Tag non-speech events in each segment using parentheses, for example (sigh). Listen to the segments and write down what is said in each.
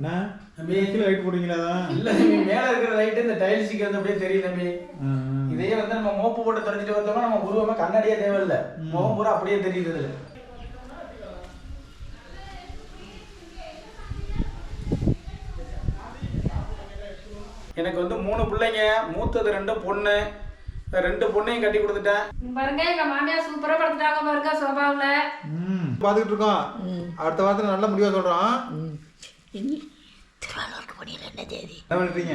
அண்ணா தம்பி. கீழே லைட் போடுவீங்களா இல்ல தம்பி மேல இருக்கிற லைட் இந்த டைல்ஸுக்கு வந்து அப்படியே தெரியும் தம்பி. இதையே வந்து நம்ம மோப்பு போட்டு தொடச்சிட்டு வந்தோம்னா நம்ம உருவமா கண்ணாடியே தேவையில்ல. முகம் பூரா அப்படியே தெரியுது. எனக்கு வந்து மூணு பிள்ளைங்க மூத்தது ரெண்டு பொண்ணு. ரெண்டு பொண்ணையும் கட்டி கொடுத்துட்டேன். பாருங்க எங்க மாமியார் சூப்பரா படுத்துட்டாங்க பாருங்க சோபாவுல. ம். பார்த்துக்கிட்டு இருக்கோம் அடுத்த வாரத்தில் நல்ல முடிவாக சொல்கிறோம் இனி திருவாரூருக்கு போனீங்க என்ன தேதி? பண்ணுறீங்க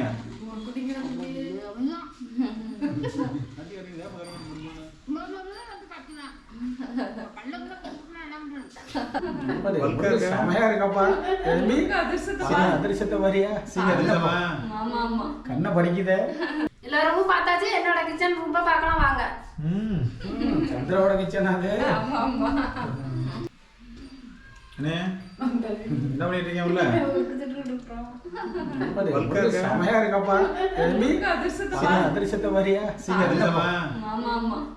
கண்ணை படிக்குதே. எல்லா ரூமும் பார்த்தாச்சு என்னோட கிச்சன் ரூம்ப பார்க்கலாம் வாங்க. சந்திராவோட கிச்சன் அது. என்ன பண்ணிட்டு இருக்கீங்க உள்ள? செமையா இருக்கப்பா. அதிர்ஷ்டத்தை மாதிரியா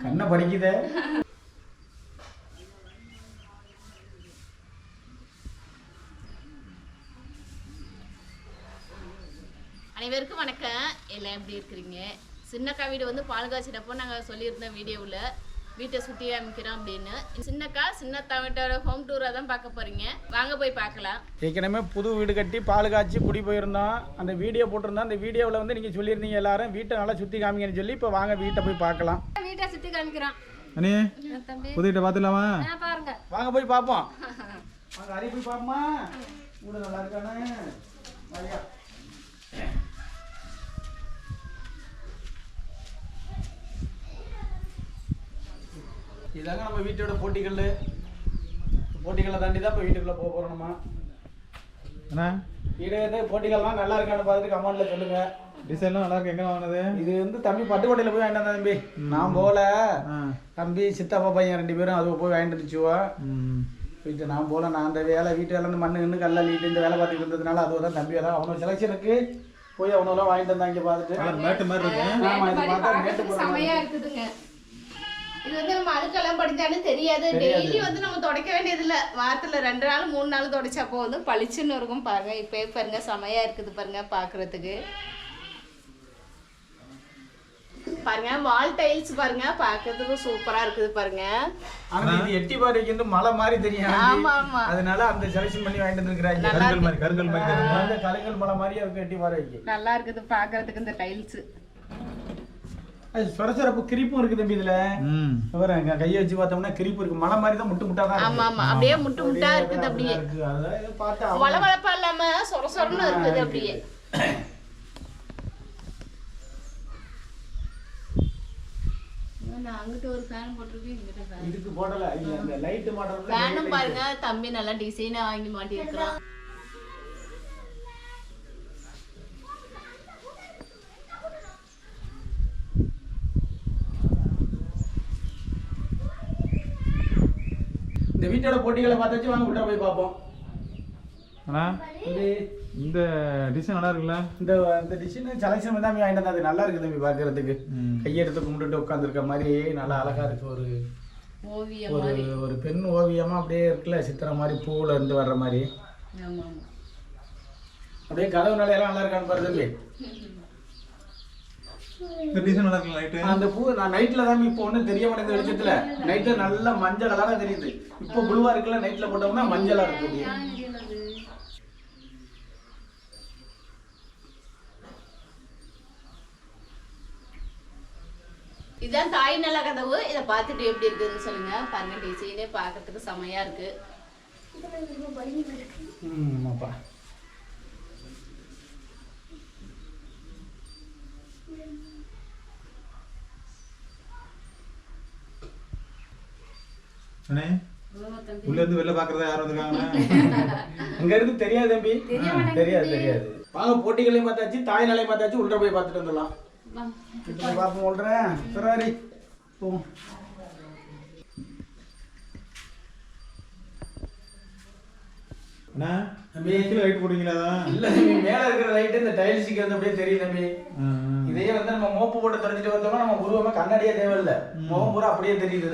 கண்ணை படிக்குதே. அனைவருக்கும் வணக்கம். எல்லாம் எப்படி இருக்கிறீங்க? சின்னக்கா வீடு வந்து பால் காய்ச்சிட்டப்போ நாங்கள் சொல்லியிருந்தோம் வீடியோவில் வீட்டை சுற்றி காமிக்கிறோம் அப்படின்னு. சின்னக்கா சின்னத்தா வீட்டோட ஹோம் டூரை தான் பார்க்க போறீங்க. வாங்க போய் பார்க்கலாம். ஏற்கனவே புது வீடு கட்டி பால் காய்ச்சி குடி போயிருந்தோம் அந்த வீடியோ போட்டிருந்தோம் அந்த வீடியோவில் வந்து நீங்கள் சொல்லியிருந்தீங்க எல்லாரும் வீட்டை நல்லா சுற்றி காமிங்கன்னு சொல்லி இப்போ வாங்க வீட்டை போய் பார்க்கலாம். வீட்டை சுத்தி காமிக்கிறோம். அண்ணே தம்பி. புது வீட்டை பார்த்துலாமா பாருங்க. வாங்க போய் பார்ப்போம். (laughs) வாங்க அரி போய் பார்ப்போமா? வீடு நல்லா இருக்கானே? இதாங்க நம்ம வீட்டோட போட்டிகள் போட்டிகளை தாண்டி தான் இப்போ வீட்டுக்குள்ளே போக போகிறோம் நம்ம. வீடு வந்து போட்டிகள்லாம் நல்லா இருக்கான்னு பார்த்துட்டு கமெண்ட்ல சொல்லுங்க. டிசைன்லாம் நல்லா இருக்கு. எங்கே வாங்கினது? இது வந்து தம்பி பட்டுக்கோட்டையில் போய் வாங்கிட்டு தம்பி. நான் போகல. தம்பி சித்தப்பா பையன் ரெண்டு பேரும் அது போய் வாங்கிட்டு வந்துச்சுவா. ம். வீட்டு நான் போல நான் அந்த வேலை வீட்டு வேலை மண்ணு கிண்ணு கல்ல நீட்டு இந்த வேலை பார்த்துட்டு இருந்ததுனால அது தான் தம்பி வேலை அவனோட செலெக்ஷனுக்கு போய் அவனெல்லாம் வாங்கிட்டு வந்தான் இங்கே பார்த்துட்டு. மேட்டு மாதிரி இருக்கு. ஆமா இது பார்த்தா மேட்டு இருக்குதுங்க. இது வந்து நம்ம அழுக்கெல்லாம் படிச்சாலும் தெரியாது. டெய்லி வந்து நம்ம துடைக்க வேண்டியது இல்ல வாரத்துல ரெண்டு நாள் மூணு நாள் துடைச்சப்போ வந்து பளிச்சுன்னு இருக்கும் பாருங்க. இப்பயே பாருங்க செமையா இருக்குது பாருங்க பாக்குறதுக்கு. பாருங்க வால் டைல்ஸ் பாருங்க. பாக்குறதுக்கு சூப்பரா இருக்குது பாருங்க. ஆனா இது எட்டி பாறைக்கு வந்து மலை மாதிரி தெரியும் ஆமா, ஆமா. அதனால அந்த செலெக்ஷன் பண்ணி வாங்கிட்டு வந்துருக்காங்க கருங்கல் மாதிரி கருங்கல் மாதிரி கலைஞர் மலை மாதிரியே இருக்கு எட்டி பாறைக்கு நல்லா இருக்குது பாக்குறதுக்கு இந்த டைல்ஸ் அது சொரசொரப்பு கிரிப்பும் இருக்கு தம்பி இதுல. ம். பாருங்க கையை வச்சு பார்த்தோம்னா கிரிப்பு இருக்கு. மலை மாதிரி தான் முட்டு முட்டா தான் ஆமா ஆமா. அப்படியே முட்டு முட்டா இருக்குது அப்படியே. இருக்கு. அதான் இதை பார்த்தா வளவளப்பா இல்லாம சொர சொரன்னு இருக்குது அப்படியே. நான் அங்கிட்ட ஒரு ஃபேன் போட்டிருக்கேன் இங்கிட்ட ஃபேன் இதுக்கு போடல. இல்ல இந்த லைட் மாடல் ஃபேனும் பாருங்க தம்பி நல்லா டிசைனா வாங்கி மாட்டி இருக்கிறான் இந்த வீட்டோட போட்டிகளை பார்த்தாச்சு வாங்க விட்டா போய் பார்ப்போம். அண்ணா இந்த டிசைன் நல்லா இருக்குல்ல? இந்த இந்த டிசைன் செலெக்ஷன் தம்பி வாங்கிட்டு வந்தது நல்லா இருக்கு தம்பி பார்க்கறதுக்கு. ம். கையெடுத்து கும்பிட்டுட்டு உட்காந்துருக்க மாதிரி நல்லா அழகா இருக்கு. ஒரு ஓவியம் ஒரு மாதிரி. ஒரு பெண் ஓவியமா அப்படியே இருக்குல்ல சித்திரை மாதிரி பூவுல இருந்து வர்ற மாதிரி. அப்படியே கதவு நிலையெல்லாம் நல்லா இருக்கான்னு பாரு தம்பி (laughs) இந்த டிசைன் நல்லா இருக்குல்ல லைட்டு அந்த பூ நான் நைட்ல தான் இப்போ ஒன்றும் தெரிய மாட்டேங்குது வெளிச்சத்துல. நைட்ல நல்ல மஞ்சள் தெரியுது. இப்போ புழுவா இருக்குல்ல நைட்ல போட்டோம்னா மஞ்சளா இருக்கு இதான் தாய் நல்ல கதவு. இதை பார்த்துட்டு எப்படி இருக்குதுன்னு சொல்லுங்க. பாருங்க டிசைனே பார்க்கறதுக்கு செமையா இருக்கு. அண்ணே உள்ள இருந்து வெளில பாக்குறதா யாரும் வந்துருக்காங்க அங்க இருந்து தெரியாது தம்பி. தெரியாது தெரியாது. வாங்க போட்டிகளையும் பார்த்தாச்சு தாய் நிலையும் பார்த்தாச்சு உள்ள போய் பார்த்துட்டு வந்துடலாம். பார்ப்போம் சொல்றேன் சரி போவோம். அண்ணா தம்பி. கீழே லைட் போடுவீங்களா இல்ல தம்பி. மேல இருக்கிற லைட் இந்த டைல்ஸுக்கு வந்து அப்படியே தெரியும் தம்பி. இதையே வந்து நம்ம மோப்பு போட்டு தொடச்சிட்டு வந்தோம்னா நம்ம உருவமா கண்ணாடியே தேவையில்ல. முகம் பூரா அப்படியே தெரியுது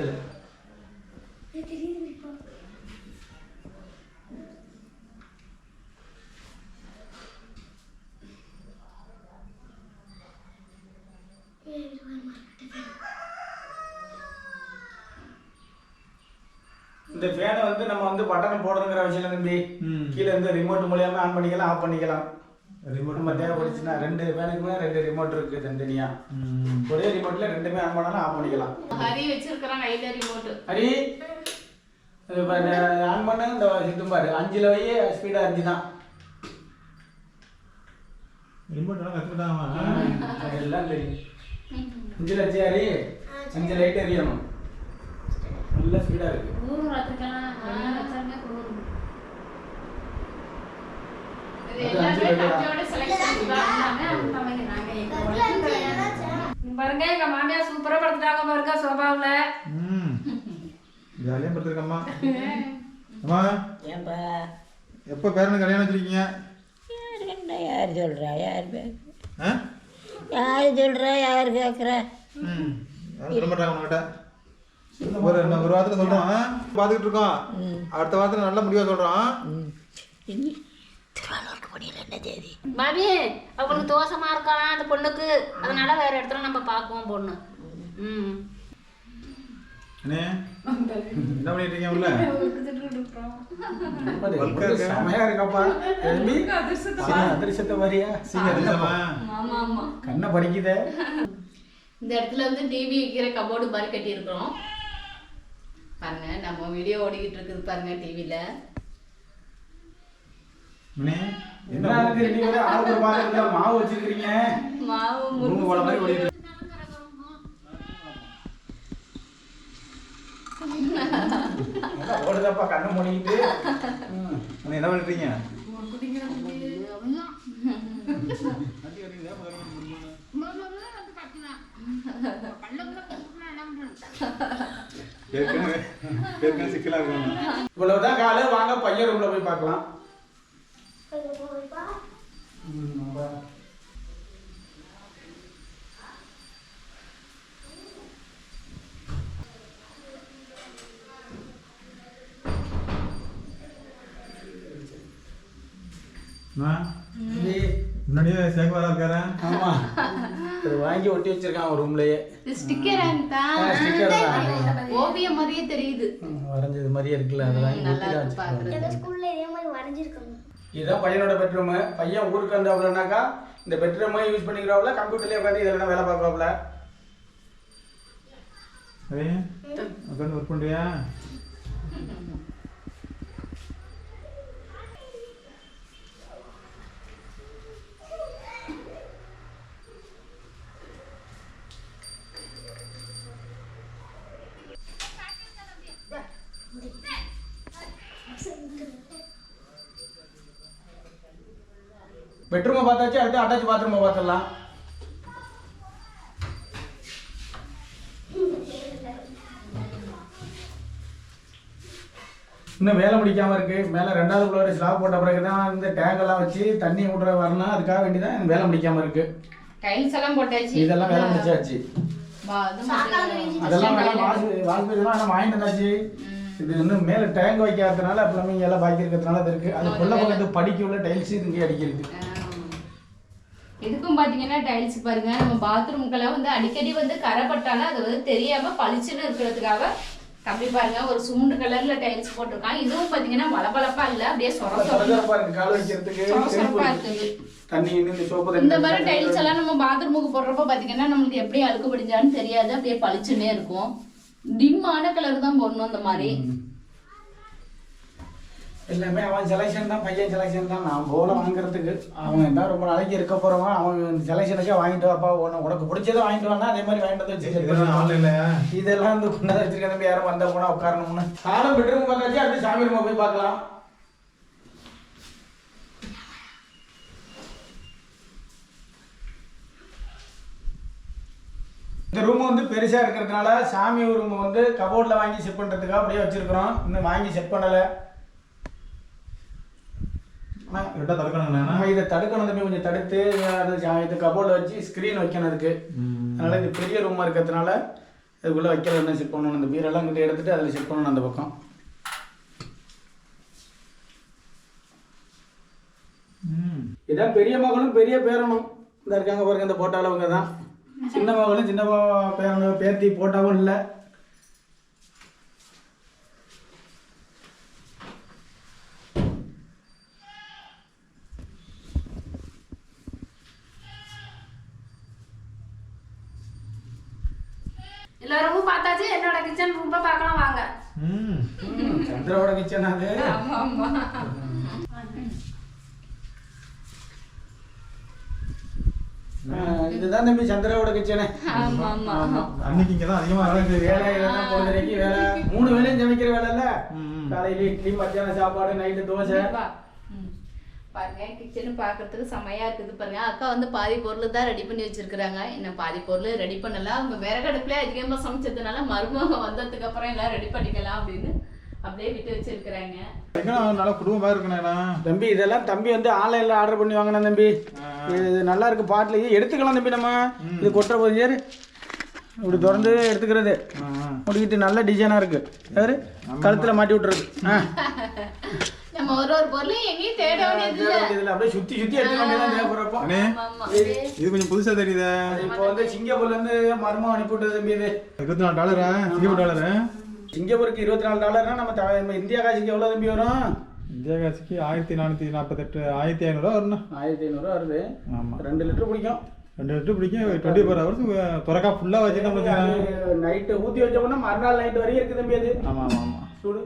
இந்த ஃபேனை வந்து நம்ம வந்து பட்டன் போடணுங்கிற விஷயம் தம்பி கீழே இருந்து ரிமோட் மூலியமா ஆன் பண்ணிக்கலாம் ஆஃப் பண்ணிக்கலாம். ரிமோட் நம்ம தேவைப்படுச்சுன்னா ரெண்டு ஃபேனுக்குமே ரெண்டு ரிமோட் இருக்கு தனித்தனியா. ஒரே ரிமோட்ல ரெண்டுமே ஆன் பண்ணாலும் ஆஃப் பண்ணிக்கலாம். ஹரி வச்சிருக்கிறான் கையில ரிமோட் ஹரி? இது பாரு, ஆன் பண்ண இந்த சிட்டும் பாரு அஞ்சுல வை ஸ்பீடா அஞ்சு தான் ரிமோட் எல்லாம் தெரியும் அஞ்சுல வச்சு ஹரி அஞ்சு லைட் எரியணும் நல்ல ஸ்பீடா இருக்கு. பாருங்க எங்க மாமியார் சூப்பரா படுத்துட்டாங்க பாருங்க சோபாவுல. ம். ஜாலியா படுத்துருக்கம்மா? (laughs) அம்மா ஏன்பா? எப்போ பேரனுக்கு கல்யாணம் வச்சிருக்கீங்க? யார் என்ன யார் சொல்கிறா யார் பே- ஆ? யார் சொல்கிறா யார் கேட்குறா ம். யாரும் சொல்ல மாட்டாங்க உங்ககிட்ட ஒரு இன்னும் ஒரு வாரத்தில் சொல்கிறோம் பார்த்துக்கிட்டு இருக்கோம். அடுத்த வாரத்தில் நல்ல முடிவாக சொல்கிறோம் திருவாரூருக்கு போனீங்களா என்ன தேதி? பாபி அவங்களுக்கு தோசமா இருக்கலாம் அந்த பொண்ணுக்கு. அதனால வேற இடத்துல நம்ம பார்க்குவோம் பொண்ணு. ம். அண்ணே என்ன பண்ணிட்டு இருக்கீங்க உள்ள? பாரு, வல்கா இருக்கா? செமையா இருக்கப்பா. தம்பி அதிர்ஷ்டத்தை வரியா சீக்கிரம் அதிர்ஷ்டமா? ஆமா ஆமா. கண்ணை படிக்குதே. இந்த இடத்துல வந்து டிவி வைக்கிற கபோர்டு மாதிரி கட்டியிருக்கிறோம். பாருங்க நம்ம வீடியோ ஓடிக்கிட்டு இருக்குது பாருங்க டிவியில என்ன? மாவு வச்சிருக்கீங்க மாவு ரூம் போல மாதிரி ஓடிட்டு இருக்கு. ஓடுதாப்பா கண்ணை மூடிக்கிட்டு. என்ன பண்ணிட்டு ஏற்கனவே ஏற்கனவே சிக்கலா இருக்காங்க இவ்வளவுதான் காலை வாங்க பையன் ரூம்ல போய் பார்க்கலாம் ம், வா. அண்ணா, தம்பி, முன்னாடியே சேகவாரா இருக்காரா? ஆமா. இது வாங்கி ஒட்டி வச்சிருக்கான் அவன் ரூம்லயே ஸ்டிக்கர் ஓவியம் மாதிரியே தெரியுது. வரைஞ்சது மாதிரியே இருக்குல்ல அதை வாங்கி ஒட்டி இதுதான் பையனோட பெட்ரூம் பையன் ஊருக்கு வந்தாப்புலனாக்கா இந்த பெட்ரூமை யூஸ் பண்ணிக்கிறாப்புல கம்ப்யூட்டர்லயே உட்காந்து இதெல்லாம் வேலை பார்க்கறாப்புல அதே உட்காந்து ஒர்க் பண்ணுறியா பார்த்தாச்சு அடுத்து அட்டாச் பாத்ரூமை பார்த்துடலாம் இன்னும் வேலை முடிக்காம இருக்கு. மேல ரெண்டாவது ஃப்ளோர் ஸ்லாப் போட்ட பிறகு தான் இந்த டேங்க் எல்லாம் வச்சு தண்ணி விட்ற வரணும் அதுக்காக வேண்டி தான் வேலை முடிக்காம இருக்கு. டைல்ஸ் எல்லாம் போட்டாச்சு. இதெல்லாம் வேலை முடிச்சாச்சு. அதெல்லாம் வேலை வாஷ் பேஸ்லாம் நம்ம வாங்கிட்டு வந்தாச்சு. இது இன்னும் மேல டேங்க் வைக்காததுனால பிளம்பிங் எல்லாம் பாக்கி இருக்கிறதுனால அது இருக்கு. அது கொள்ள பக்கத்து படிக்க உள்ள டைல்ஸ் இங்கே அடிக்கிறது இதுக்கும் பாத்தீங்கன்னா டைல்ஸ் பாருங்க. நம்ம பாத்ரூம்க்கெல்லாம் வந்து அடிக்கடி வந்து கரைப்பட்டாலும் அது வந்து தெரியாம பளிச்சுன்னு இருக்கிறதுக்காக தம்பி பாருங்க ஒரு சுண்டு கலர்ல டைல்ஸ் போட்டிருக்கான். இதுவும் பாத்தீங்கன்னா வளபளப்பா இல்ல அப்படியே சொர செருப்பு சொரப்பா இருக்கு. இருக்குது. இந்த மாதிரி டைல்ஸ் எல்லாம் நம்ம பாத்ரூமுக்கு போடுறப்ப பாத்தீங்கன்னா நம்மளுக்கு எப்படி அழுக்கு படிஞ்சான்னு தெரியாது அப்படியே பளிச்சுன்னே இருக்கும். டிம்மான கலர் தான் போடணும் அந்த மாதிரி. எல்லாமே அவன் செலெக்ஷன் தான் பையன் செலெக்ஷன் தான். நான் போல வாங்குறதுக்கு அவன் தான் ரொம்ப நாளைக்கு இருக்க போறவன் அவன் செலெக்ஷனுக்கே வாங்கிட்டு வாப்பா உன- உனக்கு பிடிச்சதை வாங்கிட்டு வானா அதே மாதிரி வாங்கிட்டு வந்து வச்சு இதெல்லாம் வந்து கொண்டாந்து வச்சிருக்க யாரும் வந்தா போனா உட்காரணும்னு. சாலம் பெட்ரூம் பார்த்தாச்சு அடுத்து சாமி ரூம் போய் பார்க்கலாம். இந்த ரூம் வந்து பெருசா இருக்கிறதுனால சாமி ரூம் வந்து கபோர்ட்ல வாங்கி செட் பண்றதுக்காக அப்படியே வச்சிருக்கிறோம். இன்னும் வாங்கி செட் பண்ணல. ஆனா, ரெட்டா தடுக்கணுங்கண்ணா நம்ம இதை தடுக்கணும் தம்பி கொஞ்சம் தடுத்து அது இது கபோர்டில் வச்சு ஸ்க்ரீன் வைக்கணும் அதுக்கு அதனால இது பெரிய ரூமாக இருக்கிறதுனால இதுக்குள்ளே வைக்கிறது செட் பண்ணணும். இந்த பீரெல்லாம் கிட்ட எடுத்துட்டு அதில் செட் பண்ணணும் அந்த பக்கம். இதான் பெரிய மகளும் பெரிய பேரனும் இந்த இருக்காங்க பாருங்க இந்த போட்டாலும் அவங்க தான் சின்ன மகளும் சின்ன பேரனும் பேத்தி போட்டாவும் இல்லை. கிச்சன் ரொம்ப பார்க்கலாம் வாங்க. ம் சந்திராவோட கிச்சன் அது? ஆ, இதுதான் தம்பி சந்திராவோட கிச்சனு ஆமா ஆமா. அன்னைக்கு இங்கே தான் அதிகமாக வேலை வேலை பொழுதுரைக்கு வேலை. மூணு வேலையும் சமைக்கிற வேலை இல்ல. காலையில இட்லி மத்தியானம் சாப்பாடு நைட்டு தோசை. பாருங்க கிச்சன் பார்க்கறதுக்கு செமையா இருக்குது பாருங்க. அக்கா வந்து பாதி பொருள் தான் ரெடி பண்ணி வச்சிருக்காங்க இன்னும் பாதி பொருள் ரெடி பண்ணல. அவங்க விறகடுப்புல அதிகமா சமைச்சதுனால மருமக வந்ததுக்கு அப்புறம் எல்லாம் ரெடி பண்ணிக்கலாம் அப்படின்னு அப்படியே விட்டு வச்சிருக்கிறாங்க. நல்லா குடும்பமாக இருக்கணும்ண்ணா தம்பி இதெல்லாம் தம்பி வந்து ஆன்லைன்ல ஆர்டர் பண்ணி வாங்கினேன் தம்பி. இது நல்லா இருக்கு பாட்டில். இது எடுத்துக்கலாம் தம்பி நம்ம. இது கொட்டுற போது சரி இப்படி திறந்து எடுத்துக்கிறது. முடிக்கிட்டு நல்ல டிசைனாக இருக்கு. யாரு கழுத்தில் மாட்டி விட்டுறது. ஆ. (laughs) நம்ம ஒரு ஒரு பொருளையும் எங்கேயும் தேட வேண்டியது வேண்டியதில்லை. அப்படியே சுத்தி சுத்தி எடுத்துக்க வேண்டியதான் தேவைப்படுறப்போ அண்ணே ஆமா இது கொஞ்சம் புதுசாக தெரியுதே. இப்போ வந்து சிங்கப்பூர்ல இருந்து மர்மம் அனுப்பி விட்டது தம்பி இது. இருபத்தி நாலு டாலரா சிங்கப்பூர் டாலரு சிங்கப்பூருக்கு இருபத்தி நாலு டாலர்னா நம்ம இந்தியா காசுக்கு எவ்வளோ தம்பி வரும்? இந்தியா காசுக்கு ஆயிரத்தி நானூற்றி நாற்பத்தெட்டு ஆயிரத்தி ஐநூறுரூவா வரணும் ஆயிரத்தி ஐநூறுரூவா வருது. ஆமாம் ரெண்டு லிட்டர் பிடிக்கும். ரெண்டு லிட்டர் பிடிக்கும். டுவெண்ட்டி ஃபோர் ஹவர்ஸ் திறக்கா ஃபுல்லாக வச்சுருந்தோம் நைட்டு ஊற்றி வச்ச உடனே மறுநாள் நைட் வரையும் இருக்குது தம்பி அது. ஆமாம் ஆமாம் ஆமாம் சூடு.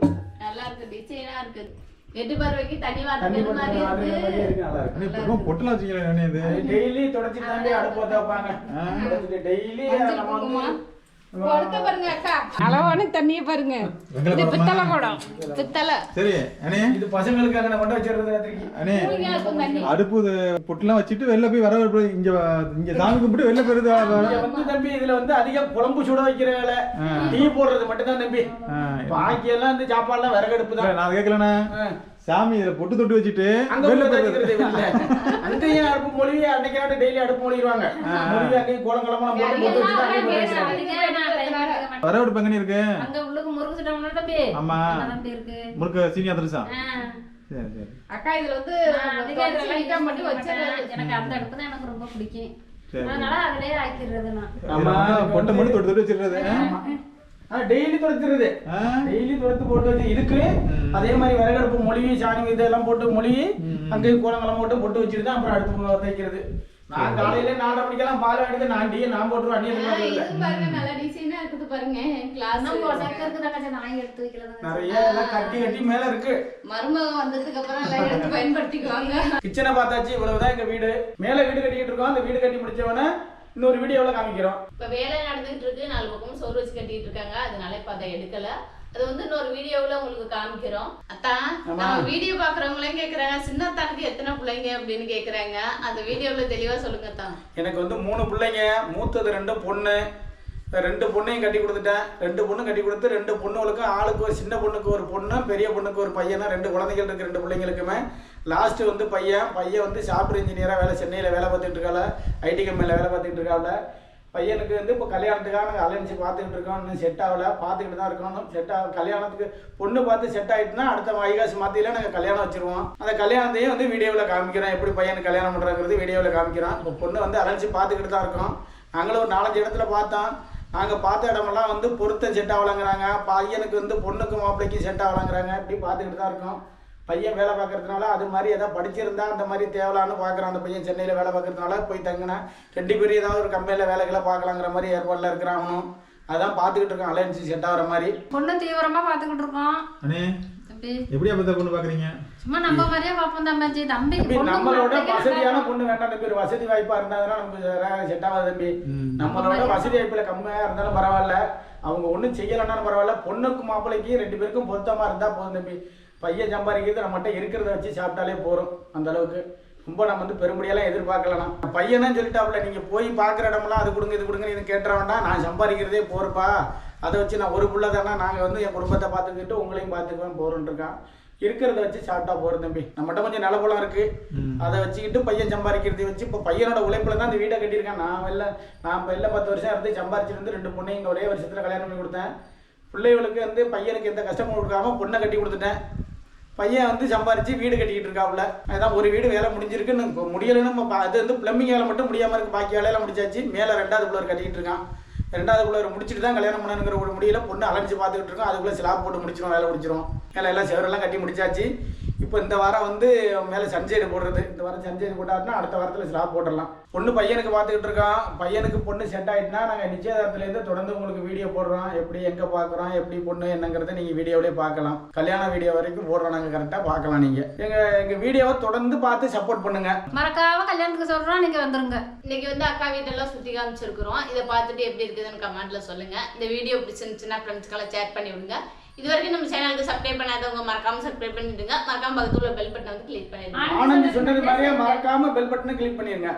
நல்லா இருக்கு டிசைனா இருக்கு எட்டு பார்வைக்கு தண்ணி தண்ணி வாட்டர் மாதிரி போட்டு இருக்கு. அண்ணே இது. டெய்லி தொடச்சிட்டு அடுப்பு வைப்பாங்க. டெய்லி நம்ம வந்து கொடுத்த பாருங்க அக்கா. அளவான தண்ணியை பாருங்க. இது குடமா? பித்தளை குடம் பித்தளை. சரி அண்ணே. இது பசங்களுக்கு அங்கே கொண்டு வச்சிருந்தது ராத்திரிக்கு. அண்ணே. கூலிங்கா இருக்கும் தண்ணி. அடுப்பு இது பொட்டெல்லாம் வச்சுட்டு வெளில போய் வர வர இங்க இங்க சாமி கும்பிட்டு வெளில போயிருது வந்து தம்பி இதுல வந்து அதிகம் குழம்பு சுட வைக்கிற வேலை. டீ போடுறது மட்டும் தான் தம்பி. பாக்கி எல்லாம் இந்த சாப்பாடுலாம் விறகடுப்பு தான். நான் அதை கேட்கலண்ணா. சாமி இதில் பொட்டு தொட்டு வச்சுட்டு. அங்கேயும் அடுப்பு மொழிவி அன்னைக்கு நாட்டு டெய்லி அடுப்பு மொழிவாங்க மொழிவி அங்கேயும் கோலம் கிளம்பலாம் போட்டு வச்சுட்டு. வர விடு பங்கனி இருக்கு. அங்க உள்ளுக்கு முருகு சுட்டவங்கள தம்பி. ஆமா. அதான் தம்பி இருக்கு. முறுக்கு சீனியா திருசா ஆ. சரி சரி. அக்கா இதுல வந்து மட்டும் பண்ண மாட்டேன். எனக்கு அந்த அடுப்பு தான் எனக்கு ரொம்ப பிடிக்கும். அதனால அதுலயே ஆக்கிடுறது நான். பொட்டை மட்டும் தொட்டு தொட்டு வச்சிடுறது. டெய்லி ஆ? டெய்லி துடைத்து போட்டு வச்சு இருக்கு அதே மாதிரி விறகடுப்பு மொழிவி சாணி இதெல்லாம் போட்டு மொழிவி அங்கேயும் கோலங்கலம் போட்டு பொட்டு வச்சுட்டு தான் அப்புறம் அடுத்து தைக்கிறது நான் காலையில நாலரை மணிக்கெல்லாம் பால் வாங்கிட்டு நான் டீ நான் போட்டுருவேன் அண்ணி நல்ல டிசைனா இருக்குது பாருங்க. கிளாஸ் நான் எடுத்து நிறைய எல்லாம் கட்டி கட்டி மேல இருக்கு. மருமகன் வந்ததுக்கு அப்புறம் எல்லாம் எடுத்து பயன்படுத்திக்குவாங்க. (laughs) கிச்சனை பார்த்தாச்சு இவ்வளவுதான் எங்க வீடு. மேல வீடு கட்டிக்கிட்டு இருக்கோம். அந்த வீடு கட்டி முடிச்சவொடனே இன்னொரு வீடியோவில் காமிக்கிறோம். இப்ப வேலை நடந்துகிட்டு இருக்கு நாலு பக்கமும் சோறு வச்சு கட்டிட்டு இருக்காங்க. அதனால இப்ப அதை எடுக்கல. அது வந்து இன்னொரு வீடியோவுல உங்களுக்கு காமிக்கிறோம். அத்தா நம்ம வீடியோ பாக்குறவங்களே கேக்குறாங்க. சின்ன அத்தானுக்கு எத்தனை பிள்ளைங்க அப்படின்னு கேக்குறாங்க. அந்த வீடியோவுல தெளிவா சொல்லுங்க அத்தா. எனக்கு வந்து மூணு பிள்ளைங்க மூத்தது ரெண்டு பொண்ணு. ரெண்டு பொண்ணையும் கட்டி கொடுத்துட்டேன். ரெண்டு பொண்ணு கட்டி கொடுத்து ரெண்டு பொண்ணுகளுக்கும் ஆளுக்கு ஒரு சின்ன பொண்ணுக்கு ஒரு பொண்ணு பெரிய பொண்ணுக்கு ஒரு பையனா ரெண்டு குழந்தைகள் இருக்கு ரெண்டு பிள்ளைங்களுக்குமே. லாஸ்ட் வந்து பையன். பையன் வந்து சாஃப்ட்வேர் இன்ஜினியராக வேலை சென்னையில் வேலை பார்த்துட்டு இருக்காள் ஐடி கம்பெனியில் வேலை பார்த்துட்டு இருக்காள் பையனுக்கு வந்து இப்போ கல்யாணத்துக்காக நாங்கள் அலைன்ஸ் பார்த்துக்கிட்டு இருக்கோம். இன்னும் செட் ஆகல. பார்த்துக்கிட்டு தான் இருக்கோம். செட் ஆக கல்யாணத்துக்கு பொண்ணு பார்த்து செட் ஆகிட்டுனா அடுத்த வைகாசி மாத்தியில் நாங்கள் கல்யாணம் வச்சுருவோம். அந்த கல்யாணத்தையும் வந்து வீடியோவில் காமிக்கிறோம். எப்படி பையனுக்கு கல்யாணம் பண்ணுறாங்கிறது வீடியோவில் காமிக்கிறோம். இப்போ பொண்ணு வந்து அலைன்ஸ் பார்த்துக்கிட்டு தான் இருக்கோம். நாங்களும் ஒரு நாலஞ்சு இடத்துல பார்த்தோம். நாங்கள் பார்த்த இடமெல்லாம் வந்து பொருத்தம் செட் ஆகலங்கிறாங்க பையனுக்கு வந்து பொண்ணுக்கு மாப்பிள்ளைக்கு செட் ஆகலங்கிறாங்க இப்படி பார்த்துக்கிட்டு தான் இருக்கோம். பையன் வேலை பார்க்கறதுனால அது மாதிரி ஏதாவது படிச்சிருந்தா அந்த மாதிரி தேவலான்னு பார்க்குறான் அந்த பையன். சென்னையில் வேலை பார்க்கறதுனால போய் தங்கினேன். ரெண்டு பேரும் ஏதாவது ஒரு கம்பெனியில் வேலைகளை பார்க்கலாங்கிற மாதிரி ஏற்பாடில் இருக்கிறான் அவனும் அதான் பார்த்துக்கிட்டு இருக்கான் அலையன்சி செட் ஆகிற மாதிரி. பொண்ணு தீவிரமா பாத்துக்கிட்டு இருக்கோம். அண்ணே தம்பி. எப்படி அப்போ பொண்ணு பார்க்குறீங்க? சும்மா நம்ம மாதிரியே பார்ப்போம் தம்பி தம்பி நம்மளோட வசதியான பொண்ணு வேண்டாம் தம்பி. ஒரு வசதி வாய்ப்பா இருந்தாதான் நமக்கு செட் ஆகாது தம்பி. நம்மளோட வசதி வாய்ப்புல கம்மியா இருந்தாலும் பரவாயில்ல. அவங்க ஒண்ணும் செய்யலைன்னாலும் பரவாயில்ல. பொண்ணுக்கு மாப்பிள்ளைக்கு ரெண்டு பேருக்கும் பொருத்தமா இருந்தா போதும் தம்பி. பையன் சம்பாதிக்கிறது நம்மகிட்ட இருக்கிறத வச்சு சாப்பிட்டாலே போறோம் அந்த அளவுக்கு. ரொம்ப நம்ம வந்து பெரும்படியெல்லாம் எதிர்பார்க்கலாம் பையன் தான் சொல்லிட்டாப்புல நீங்க போய் பார்க்குற இடமெல்லாம் அது கொடுங்க இது கொடுங்க இது கேட்டுற வேண்டாம். நான் சம்பாதிக்கிறதே போறப்பா அதை வச்சு நான் ஒரு புள்ள தானே? நாங்கள் வந்து என் குடும்பத்தை பார்த்துக்கிட்டு உங்களையும் பார்த்துக்குவேன் போறோன்னு இருக்கான். இருக்கிறத வச்சு சாப்பிட்டா போறோம் தம்பி. நம்மகிட்ட கொஞ்சம் நிலப்பலம் இருக்கு. அதை வச்சுக்கிட்டு பையன் சம்பாதிக்கிறதை வச்சு இப்போ பையனோட உழைப்புல தான் இந்த வீடை கட்டியிருக்கேன். நான் வெளில நான் வெளில பத்து வருஷம் இருந்து சம்பாரிச்சிட்டு வந்து ரெண்டு பொண்ணையும் இங்க ஒரே வருஷத்துல கல்யாணம் பண்ணி கொடுத்தேன். பிள்ளைகளுக்கு வந்து பையனுக்கு எந்த கஷ்டமும் கொடுக்காம பொண்ணை கட்டி கொடுத்துட்டேன். பையன் வந்து சம்பாரிச்சு வீடு கட்டிக்கிட்டு இருக்காப்புல. அதான் ஒரு வீடு வேலை முடிஞ்சிருக்குன்னு இப்போ முடியலைன்னு அது வந்து பிளம்பிங் வேலை மட்டும் முடியாம இருக்கு. பாக்கி வேலையெல்லாம் முடிச்சாச்சு. மேலே ரெண்டாவது பிள்ளை கட்டிக்கிட்டு இருக்கான். ரெண்டாவது பிள்ளை முடிச்சுட்டு தான் கல்யாணம் பண்ணணுங்கிற ஒரு முடியல பொண்ணு அலைஞ்சு பார்த்துக்கிட்டு இருக்கோம். அதுக்குள்ளே சிலாப் போட்டு முடிச்சிடும் வேலை முடிச்சிடும் வேலை எல்லாம் செவரெல்லாம் கட்டி முடிச்சாச்சு. இப்போ இந்த வாரம் வந்து மேலே சன்சைடு போடுறது இந்த வாரம் சன்சைடு போட்டாருன்னா அடுத்த வாரத்தில் ஸ்லாப் போட்டுடலாம். பொண்ணு பையனுக்கு பார்த்துக்கிட்டு இருக்கான். பையனுக்கு பொண்ணு செட் ஆகிட்டுனா நாங்கள் நிச்சயதார்த்தத்துலேருந்து தொடர்ந்து உங்களுக்கு வீடியோ போடுறோம். எப்படி எங்கே பார்க்குறோம் எப்படி பொண்ணு என்னங்கிறத நீங்கள் வீடியோவிலே பார்க்கலாம். கல்யாண வீடியோ வரைக்கும் போடுறோம் நாங்கள் கரெக்டாக பார்க்கலாம் நீங்கள் எங்கள் எங்கள் வீடியோவை தொடர்ந்து பார்த்து சப்போர்ட் பண்ணுங்கள் மறக்காம கல்யாணத்துக்கு சொல்கிறோம் நீங்கள் வந்துருங்க. இன்னைக்கு வந்து அக்கா வீட்டெல்லாம் சுற்றி காமிச்சிருக்கிறோம். இதை பார்த்துட்டு எப்படி இருக்குதுன்னு கமெண்ட்டில் சொல்லுங்கள் இந்த வீடியோ பிடிச்சிருந்துச்சுன்னா ஃப்ரெண்ட்ஸ்க்கெல்லாம் ஷேர் பண்ணி விடுங்க இது வரைக்கும் நம்ம சேனலுக்கு சப்ஸ்கிரைப் பண்ணாதவங்க மறக்காம சப்ஸ்கிரைப் பண்ணிடுங்க. மறக்காம பக்கத்துல பெல் பட்டனை வந்து கிளிக் பண்ணிடுங்க. ஆனந்த் சொன்னது மாதிரியே மறக்காமல் பெல் பட்டனை கிளிக் பண்ணிடுங்க.